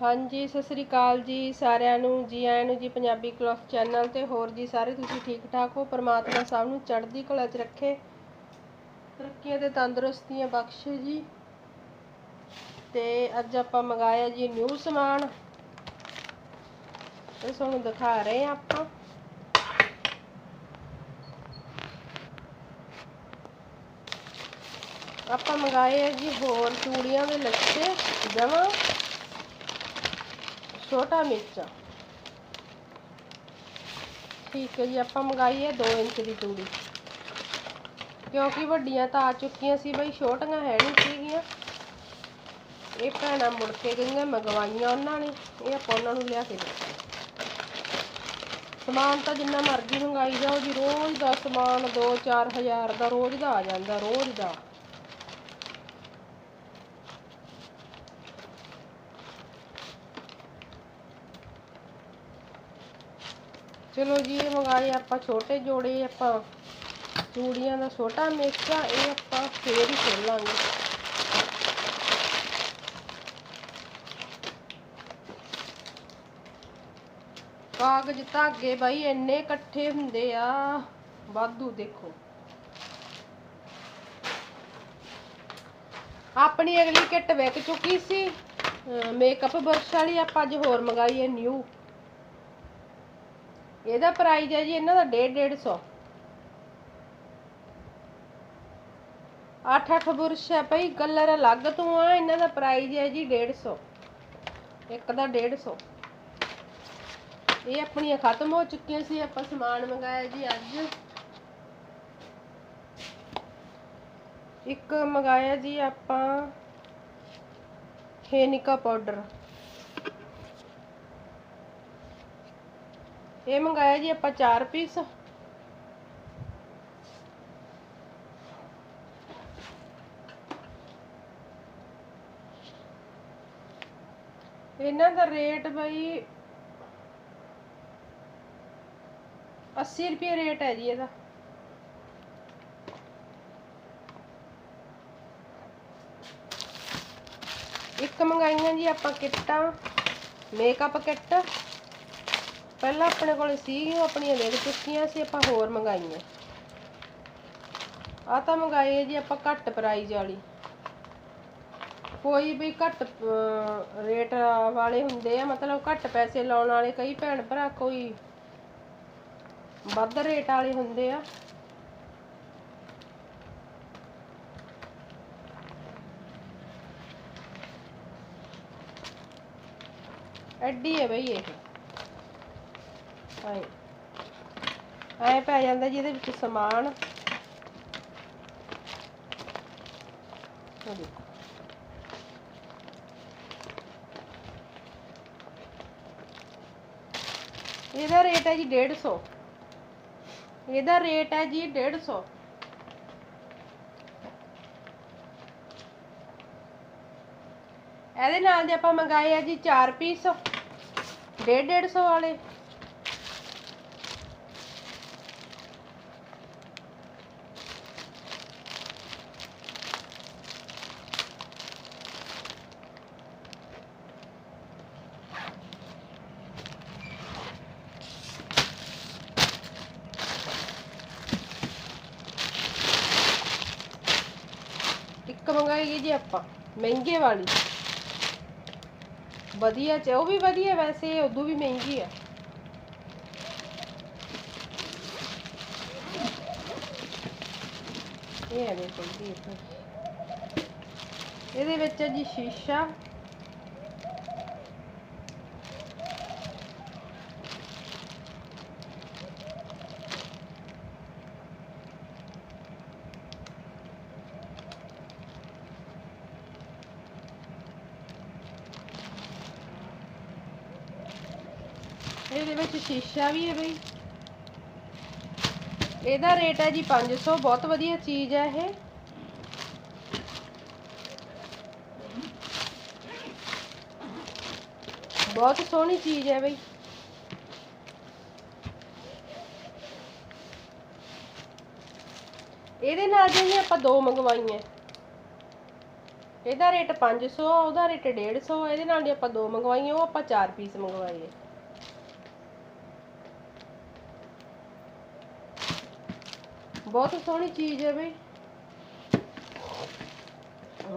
ਹਾਂਜੀ, ਸਤਿ ਸ੍ਰੀ ਅਕਾਲ ਜੀ ਸਾਰਿਆਂ ਨੂੰ, ਜੀ ਆਇਆਂ ਨੂੰ, ਜੀ ਪੰਜਾਬੀ ਕਲੌਥ ਚੈਨਲ ਤੇ ਹੋਰ ਜੀ ਸਾਰੇ ਤੁਸੀਂ ਠੀਕ ਠਾਕ ਹੋ? ਪ੍ਰਮਾਤਮਾ ਸਭ ਨੂੰ ਚੜ੍ਹਦੀ ਕਲਾ 'ਚ ਰੱਖੇ। ਤਰੱਕੀਆਂ ਤੇ ਤੰਦਰੁਸਤੀਆਂ ਬਖਸ਼ੇ ਜੀ। ਤੇ ਅੱਜ ਆਪਾਂ ਮੰਗਾਇਆ ਜੀ ਨਿਊ ਸਮਾਨ। ਇਹ ਤੁਹਾਨੂੰ ਦਿਖਾ ਰਹੇ ਆ ਆਪਾਂ। ਆਪਾਂ ਮੰਗਾਏ ਆ ਜੀ ਹੋਰ ਚੂੜੀਆਂ ਦੇ ਲੱਛੇ ਜਮਾਂ ਛੋਟਾ ਮਿਰਚਾ। ਠੀਕ ਹੈ ਜੀ, ਆਪਾਂ ਮੰਗਾਈ ਹੈ 2 ਇੰਚ ਦੀ ਤੂੜੀ। ਕਿਉਂਕਿ ਵੱਡੀਆਂ ਤਾਂ ਆ ਚੁੱਕੀਆਂ ਸੀ ਬਈ, ਛੋਟੀਆਂ ਹੈ ਨਹੀਂ ਸੀਗੀਆਂ। ਇਹ ਭੈਣਾਂ ਮੁੜ ਕੇ ਗਈਆਂ, ਮੰਗਵਾਈਆਂ ਉਹਨਾਂ ਨੇ। ਇਹ ਆਪਾਂ ਉਹਨਾਂ ਨੂੰ ਲਿਆ ਕੇ ਦਿੱਤਾ। ਸਮਾਨ ਤਾਂ ਜਿੰਨਾ ਮਰਜ਼ੀ ਮੰਗਾਈ ਜਾਓ ਜੀ, ਰੋਜ਼ ਦਾ ਸਮਾਨ 2-4 ਹਜ਼ਾਰ ਦਾ, ਰੋਜ਼ ਦਾ ਆ ਜਾਂਦਾ, ਰੋਜ਼ ਦਾ। ਚਲੋ ਜੀ, ਇਹ ਮੰਗਾਏ ਆਪਾਂ ਛੋਟੇ ਜੋੜੇ, ਆਪਾਂ ਚੂੜੀਆਂ ਦਾ ਛੋਟਾ ਮੇਚਾ ਇਹ ਆਪਾਂ ਫੇਰ ਹੀ ਖੋਲਾਂਗੇ ਕਾਗਜ਼ ਧਾਗੇ ਬਾਈ, ਇੰਨੇ ਇਕੱਠੇ ਹੁੰਦੇ ਆ। ਵਾਧੂ ਦੇਖੋ। ਆਪਣੀ ਅਗਲੀ ਕਿੱਟ ਵਿਕ ਚੁੱਕੀ ਸੀ। ਮੇਕਅਪ ਬਰਸ਼ ਵਾਲੀ ਆਪਾਂ ਅੱਜ ਹੋਰ ਮੰਗਾਈ ਹੈ ਨਿਊ ਇਹਦਾ ਪ੍ਰਾਈਜ਼ ਹੈ ਜੀ ਇਹਨਾਂ ਦਾ 1.5 150 ਅੱਠ ਅੱਠ ਬੁਰਸ਼ ਹੈ ਭਈ ਕਲਰ ਅਲੱਗ ਤੋਂ ਆ, ਇਹਨਾਂ ਦਾ ਪ੍ਰਾਈਜ ਹੈ ਜੀ 150 ਇੱਕ ਦਾ 150 ਇਹ ਆਪਣੀਆਂ ਖਤਮ ਹੋ ਚੁੱਕੀਆਂ ਸੀ, ਆਪਾਂ ਸਮਾਨ ਮੰਗਾਇਆ ਜੀ ਅੱਜ। ਇੱਕ ਮੰਗਾਇਆ ਜੀ ਆਪਾਂ ਹੇਨਿਕਾ ਪਾਊਡਰ। ਇਹ ਮੰਗਾਇਆ ਜੀ ਆਪਾਂ 4 ਪੀਸ। ਇਹਨਾਂ ਦਾ ਰੇਟ ਬਈ 80 ਰੁਪਏ ਰੇਟ ਹੈ ਜੀ ਇਹਦਾ। ਇੱਕ ਮੰਗਾਈਆਂ ਜੀ ਆਪਾਂ ਕਿੱਟਾਂ ਮੇਕਅਪ ਕਿੱਟ। ਪਹਿਲਾਂ ਆਪਣੇ ਕੋਲ ਸੀ ਉਹ ਆਪਣੀਆਂ ਵਿਕ ਚੁੱਕੀਆਂ ਸੀ, ਆਪਾਂ ਹੋਰ ਮੰਗਾਈਆਂ। ਆ ਤਾਂ ਮੰਗਾਈ ਹੈ ਜੀ ਆਪਾਂ ਘੱਟ ਪ੍ਰਾਈਜ਼ ਵਾਲੀ। ਕੋਈ ਵੀ ਘੱਟ ਰੇਟ ਵਾਲੇ ਹੁੰਦੇ ਆ, ਮਤਲਬ ਘੱਟ ਪੈਸੇ ਲਾਉਣ ਵਾਲੇ, ਕਈ ਭੈਣ ਭਰਾ ਕੋਈ ਵੱਧ ਰੇਟ ਵਾਲੇ ਹੁੰਦੇ ਆ। ਐਡੀ ਹੈ ਬਈ ਇਹ। ਆਏ। ਆਏ ਪੈ ਜਾਂਦਾ ਜਿਹਦੇ ਵਿੱਚ ਸਮਾਨ। ਦੇਖੋ। ਇਹਦਾ ਰੇਟ ਹੈ ਜੀ 150 ਇਹਦਾ ਰੇਟ ਹੈ ਜੀ 150 ਇਹਦੇ ਨਾਲ ਦੇ ਆਪਾਂ ਮੰਗਾਏ ਆ ਜੀ 4 ਪੀਸ। 1.5 150 ਵਾਲੇ। ਇੱਕ ਮੰਗਾਈ ਜੀ ਆਪਾਂ, ਮਹਿੰਗੇ ਵਾਲੀ। ਵਧੀਆ ਚ, ਉਹ ਵੀ ਵਧੀਆ ਵੈਸੇ, ਉਦੋਂ ਵੀ ਮਹਿੰਗੀ ਆ। ਇਹ ਐਵੇਂ ਪਈ ਇਹਦੇ ਵਿੱਚ ਜੀ ਸ਼ੀਸ਼ਾ। ਇਹਦੇ ਵਿੱਚ ਸ਼ੀਸ਼ਾ ਵੀ ਹੈ ਬਈ। ਇਹਦਾ ਰੇਟ ਹੈ ਜੀ 500 ਬਹੁਤ ਵਧੀਆ ਚੀਜ਼ ਹੈ ਇਹ। ਬਹੁਤ ਸੋਹਣੀ ਚੀਜ਼ ਹੈ ਬਈ। ਇਹਦੇ ਨਾਲ ਜਿਹੜੀਆਂ ਆਪਾਂ ਦੋ ਮੰਗਵਾਈਆਂ। ਇਹਦਾ ਰੇਟ 500 ਆ ਉਹਦਾ ਰੇਟ 150 ਇਹਦੇ ਨਾਲ ਦੀ ਆਪਾਂ ਦੋ ਮੰਗਵਾਈਆਂ, ਉਹ ਆਪਾਂ ਚਾਰ ਪੀਸ ਮੰਗਵਾਏ। ਬਹੁਤ ਸੋਹਣੀ ਚੀਜ਼ ਹੈ ਬਈ।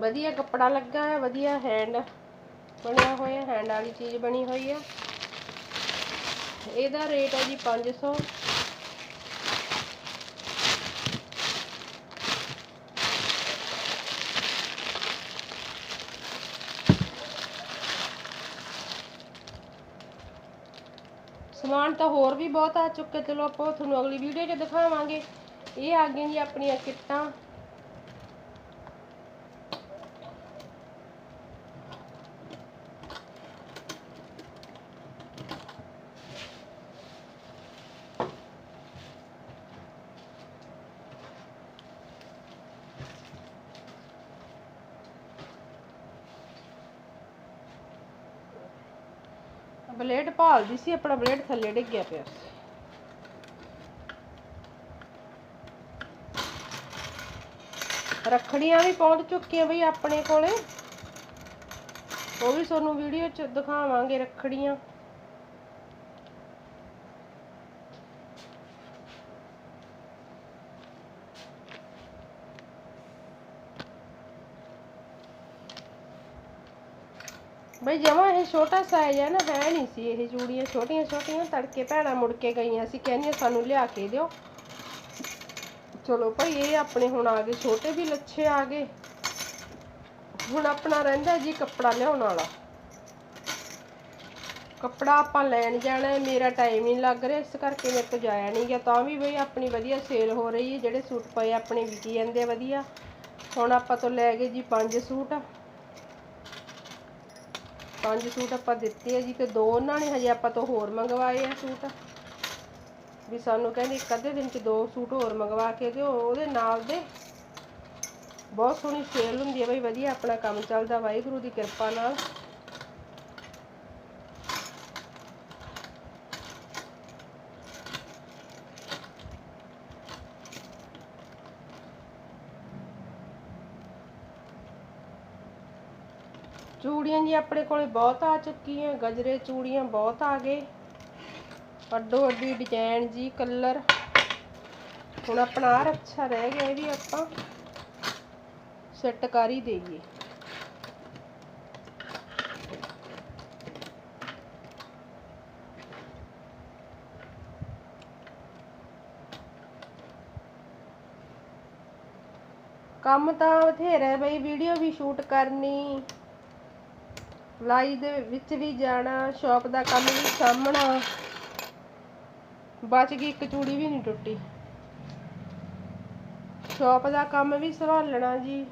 ਵਧੀਆ ਕੱਪੜਾ ਲੱਗਾ ਹੈ ਵਧੀਆ ਹੈਂਡ ਬਣਿਆ ਹੋਇਆ ਹੈਂਡ ਵਾਲੀ ਚੀਜ਼ ਬਣੀ ਹੋਈ ਹੈ। ਇਹਦਾ ਰੇਟ ਹੈ ਜੀ 500 ਸਮਾਨ ਤਾਂ ਹੋਰ ਵੀ ਬਹੁਤ ਆ ਚੁੱਕੇ, ਚਲੋ ਆਪਾਂ ਤੁਹਾਨੂੰ ਅਗਲੀ ਵੀਡੀਓ 'ਚ ਦਿਖਾਵਾਂਗੇ। ਇਹ ਆ ਗਈਆਂ ਜੀ ਆਪਣੀਆਂ ਕਿੱਟਾਂ। ਬਲੇਡ ਭਾਲਦੀ ਸੀ, ਆਪਣਾ ਬਲੇਡ ਥੱਲੇ ਡਿੱਗ ਗਿਆ ਪਿਆ ਰੱਖੜੀਆਂ ਵੀ ਪਹੁੰਚ ਚੁੱਕੀਆਂ ਬਈ ਆਪਣੇ ਕੋਲੇ। ਉਹ ਵੀ ਤੁਹਾਨੂੰ ਵੀਡੀਓ 'ਚ ਦਿਖਾਵਾਂਗੇ ਰੱਖੜੀਆਂ। ਬਈ ਜਮਾ ਇਹ ਛੋਟਾ ਸਾਈਜ਼ ਹੈ ਨਾ, ਹੈ ਨਹੀਂ ਸੀ ਇਹ ਚੂੜੀਆਂ ਛੋਟੀਆਂ ਛੋਟੀਆਂ ਤੜਕੇ ਭੈਣਾਂ ਮੁੜ ਕੇ ਗਈਆਂ ਸੀ, ਕਹਿੰਦੀਆਂ ਸਾਨੂੰ ਲਿਆ ਕੇ ਦਿਓ। ਚਲੋ ਭਾਈ, ਇਹ ਆਪਣੇ ਹੁਣ ਆ ਗਏ, ਛੋਟੇ ਵੀ ਲੱਛੇ ਆ ਗਏ। ਹੁਣ ਆਪਣਾ ਰਹਿੰਦਾ ਜੀ ਕੱਪੜਾ ਲਿਆਉਣ ਵਾਲਾ। ਕੱਪੜਾ ਆਪਾਂ ਲੈਣ ਜਾਣਾ ਮੇਰਾ ਟਾਈਮ ਹੀ ਨਹੀਂ ਲੱਗ ਰਿਹਾ, ਇਸ ਕਰਕੇ ਮੇਰੇ ਤੋਂ ਜਾਇਆ ਨਹੀਂ ਗਿਆ। ਤਾਂ ਵੀ ਬਈ ਆਪਣੀ ਵਧੀਆ ਸੇਲ ਹੋ ਰਹੀ ਹੈ, ਜਿਹੜੇ ਸੂਟ ਪਏ ਆਪਣੇ ਵਿਕੀ ਜਾਂਦੇ ਆ ਵਧੀਆ। ਹੁਣ ਆਪਾਂ ਤੋਂ ਲੈ ਗਏ ਜੀ ਪੰਜ ਸੂਟ। ਪੰਜ ਸੂਟ ਆਪਾਂ ਦਿੱਤੇ ਆ ਜੀ, ਤੇ ਦੋ ਉਹਨਾਂ ਨੇ ਹਜੇ ਆਪਾਂ ਤੋਂ ਹੋਰ ਮੰਗਵਾਏ ਆ ਸੂਟ। ਵੀ ਸਾਨੂੰ ਕਹਿੰਦੀ ਇੱਕ ਅੱਧੇ ਦਿਨ ਚ ਦੋ ਸੂਟ ਹੋਰ ਮੰਗਵਾ ਕੇ ਦਿਓ, ਉਹਦੇ ਨਾਲ ਦੇ। ਬਹੁਤ ਸੋਹਣੀ ਸੇਲ ਹੁੰਦੀ ਹੈ ਬਈ, ਵਧੀਆ ਆਪਣਾ ਕੰਮ ਚੱਲਦਾ, ਵਾਹਿਗੁਰੂ ਦੀ ਕਿਰਪਾ ਨਾਲ। ਚੂੜੀਆਂ ਜੀ ਆਪਣੇ ਕੋਲੇ ਬਹੁਤ ਆ ਚੁੱਕੀਆਂ, ਗਜਰੇ ਚੂੜੀਆਂ ਬਹੁਤ ਆ ਗਏ। ਅੱਡੋ ਅੱਡੀ ਡਿਜ਼ਾਈਨ ਜੀ ਕਲਰ ਹੁਣ ਆਪਣਾ ਆਹ ਅੱਛਾ ਰਹਿ ਗਿਆ, ਇਹ ਵੀ ਆਪਾਂ ਸੈੱਟ ਕਰ ਹੀ ਦੇਈਏ। ਕੰਮ ਤਾਂ ਬਥੇਰਾ ਬਈ ਵੀਡੀਓ ਵੀ ਸ਼ੂਟ ਕਰਨੀ। ਲਾਈ ਦੇ ਵਿੱਚ ਵੀ ਜਾਣਾ ਸ਼ਾਪ ਦਾ ਕੰਮ ਵੀ ਸਾਹਮਣਾ ਬਚ ਗਈ, ਇੱਕ ਚੂੜੀ ਵੀ ਨਹੀਂ ਟੁੱਟੀ। ਸ਼ਾਪ ਦਾ ਕੰਮ ਵੀ ਸੰਭਾਲਣਾ ਜੀ।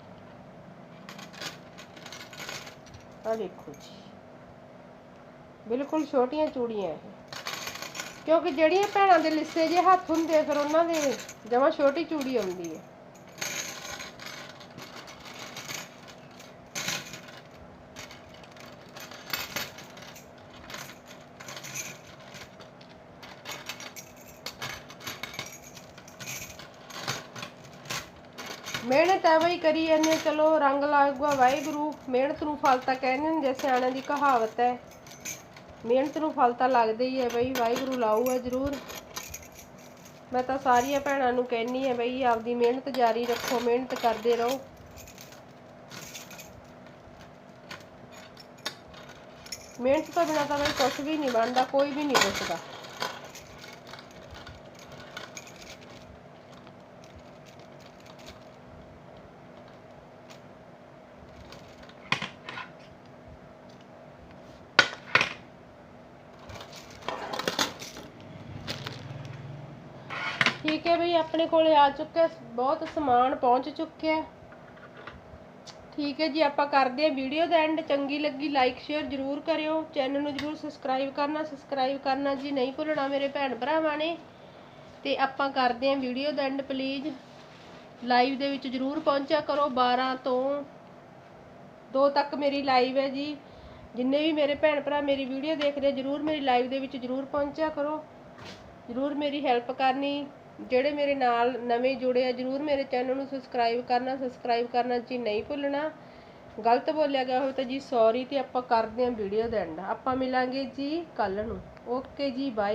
ਆ ਦੇਖੋ ਜੀ। ਬਿਲਕੁਲ ਛੋਟੀਆਂ ਚੂੜੀਆਂ ਇਹ। ਕਿਉਂਕਿ ਜਿਹੜੀਆਂ ਭੈਣਾਂ ਦੇ ਲਿੱਸੇ ਜੇ ਹੱਥ ਹੁੰਦੇ ਫਿਰ ਉਹਨਾਂ ਦੇ ਜਮਾ ਛੋਟੀ ਚੂੜੀ ਆਉਂਦੀ ਹੈ। ਮਿਹਨਤ ਐਵੇਂ ਹੀ ਕਰੀ ਜਾਂਦੇ ਚਲੋ ਰੰਗ ਲਾਗੂਗਾ ਵਾਹਿਗੁਰੂ, ਮਿਹਨਤ ਨੂੰ ਫਲ ਤਾਂ ਕਹਿੰਦੇ ਨੇ ਜੇ ਸਿਆਣਿਆਂ ਦੀ ਕਹਾਵਤ ਹੈ। ਮਿਹਨਤ ਨੂੰ ਫਲ ਤਾਂ ਲੱਗਦਾ ਹੀ ਹੈ ਬਈ, ਵਾਹਿਗੁਰੂ ਲਾਊਗਾ ਜ਼ਰੂਰ। ਮੈਂ ਤਾਂ ਸਾਰੀਆਂ ਭੈਣਾਂ ਨੂੰ ਕਹਿੰਨੀ ਹੈ ਬਈ, ਆਪਦੀ ਮਿਹਨਤ ਜਾਰੀ ਰੱਖੋ, ਮਿਹਨਤ ਕਰਦੇ ਰਹੋ। ਮਿਹਨਤ ਤੋਂ ਬਿਨਾਂ ਤਾਂ ਬਈ ਕੁਛ ਵੀ ਨਹੀਂ ਬਣਦਾ, ਕੋਈ ਵੀ ਨਹੀਂ ਪੁੱਛਦਾ। ਠੀਕ ਹੈ ਬਈ, ਆਪਣੇ ਕੋਲੇ ਆ ਚੁੱਕਿਆ, ਬਹੁਤ ਸਮਾਨ ਪਹੁੰਚ ਚੁੱਕਿਆ। ਠੀਕ ਹੈ ਜੀ, ਆਪਾਂ ਕਰਦੇ ਹਾਂ ਵੀਡੀਓ ਦਾ ਐਂਡ ਚੰਗੀ ਲੱਗੀ ਲਾਈਕ ਸ਼ੇਅਰ ਜਰੂਰ ਕਰਿਓ। ਚੈਨਲ ਨੂੰ ਜਰੂਰ ਸਬਸਕ੍ਰਾਈਬ ਕਰਨਾ ਸਬਸਕ੍ਰਾਈਬ ਕਰਨਾ ਜੀ ਨਹੀਂ ਭੁੱਲਣਾ ਮੇਰੇ ਭੈਣ ਭਰਾਵਾਂ ਨੇ। ਤੇ ਆਪਾਂ ਕਰਦੇ ਹਾਂ ਵੀਡੀਓ ਦਾ ਐਂਡ ਪਲੀਜ਼ ਲਾਈਵ ਦੇ ਵਿੱਚ ਜਰੂਰ ਪਹੁੰਚਿਆ ਕਰੋ 12 ਤੋਂ 2 ਤੱਕ ਮੇਰੀ ਲਾਈਵ ਹੈ ਜੀ। ਜਿੰਨੇ ਵੀ ਮੇਰੇ ਭੈਣ ਭਰਾ ਮੇਰੀ ਵੀਡੀਓ ਦੇਖਦੇ ਜਰੂਰ ਮੇਰੀ ਲਾਈਵ ਦੇ ਵਿੱਚ ਜਰੂਰ ਪਹੁੰਚਿਆ ਕਰੋ। ਜਰੂਰ ਮੇਰੀ ਹੈਲਪ ਕਰਨੀ। ਜਿਹੜੇ ਮੇਰੇ ਨਾਲ ਨਵੇਂ ਜੁੜੇ ਆ, ਜਰੂਰ ਮੇਰੇ ਚੈਨਲ ਨੂੰ ਸਬਸਕ੍ਰਾਈਬ ਕਰਨਾ ਸਬਸਕ੍ਰਾਈਬ ਕਰਨਾ, ਜੀ ਨਹੀਂ ਭੁੱਲਣਾ, ਗਲਤ ਬੋਲਿਆ ਗਿਆ ਹੋਵੇ ਤਾਂ ਜੀ ਸੌਰੀ ਤੇ ਆਪਾਂ ਕਰਦੇ ਹਾਂ ਵੀਡੀਓ ਦਾ ਐਂਡ ਆਪਾਂ ਮਿਲਾਂਗੇ ਜੀ ਕੱਲ ਨੂੰ। ਓਕੇ ਜੀ ਬਾਏ